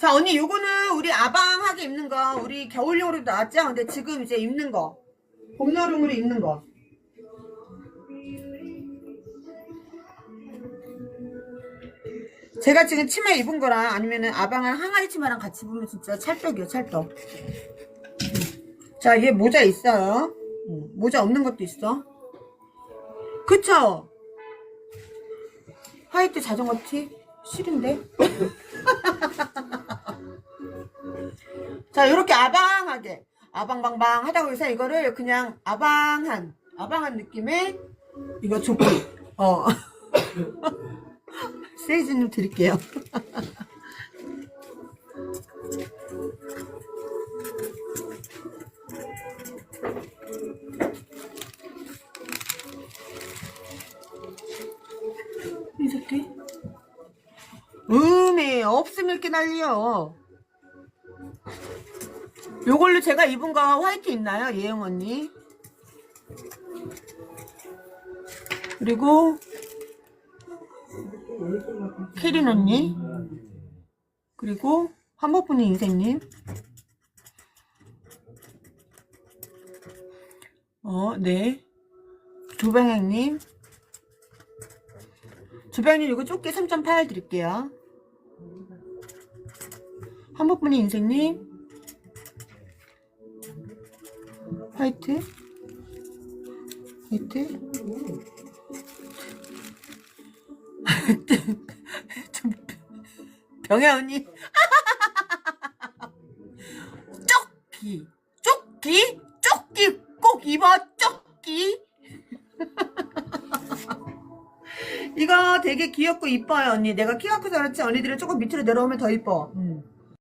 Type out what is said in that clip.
자, 언니, 요거는 우리 아방하게 입는 거, 우리 겨울용으로 나왔죠? 근데 지금 이제 입는 거. 봄, 여름으로 입는 거. 제가 지금 치마 입은 거랑 아니면은 아방을 항아리 치마랑 같이 입으면 진짜 찰떡이요, 찰떡. 자, 얘 모자 있어요. 음, 모자 없는 것도 있어. 그쵸? 화이트 자전거 티? 싫은데? 자, 이렇게 아방하게. 아방방방 하다고 해서 이거를 그냥 아방한, 아방한 느낌의 이거 조끼. 어. 세이즈님 드릴게요. 이 새끼. 음에 없으면 이렇게 난리요. 요걸로 제가 입은 거 화이트 있나요? 예영 언니. 그리고 캐린 언니. 그리고 한복분이 인생님. 어, 네. 조병행님. 조병님 이거 조끼 3.8 드릴게요. 한복분이 인생님. 화이트. 화이트. 좀 병혜 언니. 쪼끼. 쪼끼. 쪼끼 꼭 입어. 쪼끼. 이거 되게 귀엽고 이뻐요 언니. 내가 키가 커서 그렇지 언니들은 조금 밑으로 내려오면 더 이뻐. 음.